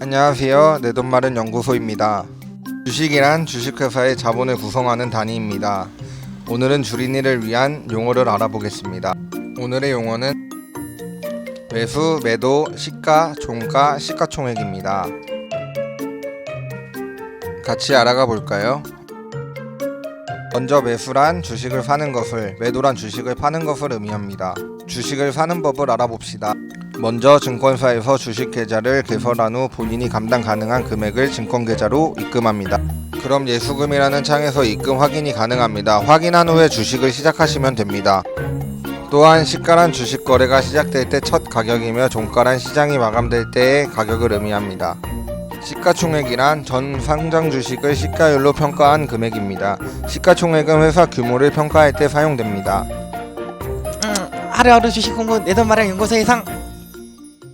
안녕하세요. 내 돈마른 연구소입니다. 주식이란 주식회사의 자본을 구성하는 단위입니다. 오늘은 주린이를 위한 용어를 알아보겠습니다. 오늘의 용어는 매수, 매도, 시가, 종가, 시가총액입니다. 같이 알아가 볼까요? 먼저 매수란 주식을 사는 것을, 매도란 주식을 파는 것을 의미합니다. 주식을 사는 법을 알아봅시다. 먼저 증권사에서 주식 계좌를 개설한 후 본인이 감당 가능한 금액을 증권 계좌로 입금합니다. 그럼 예수금이라는 창에서 입금 확인이 가능합니다. 확인한 후에 주식을 시작하시면 됩니다. 또한 시가란 주식 거래가 시작될 때 첫 가격이며 종가란 시장이 마감될 때의 가격을 의미합니다. 시가총액이란 전 상장 주식을 시가율로 평가한 금액입니다. 시가총액은 회사 규모를 평가할 때 사용됩니다. 음, 하루하루 주식 공부 내 돈 마련 연구소 이상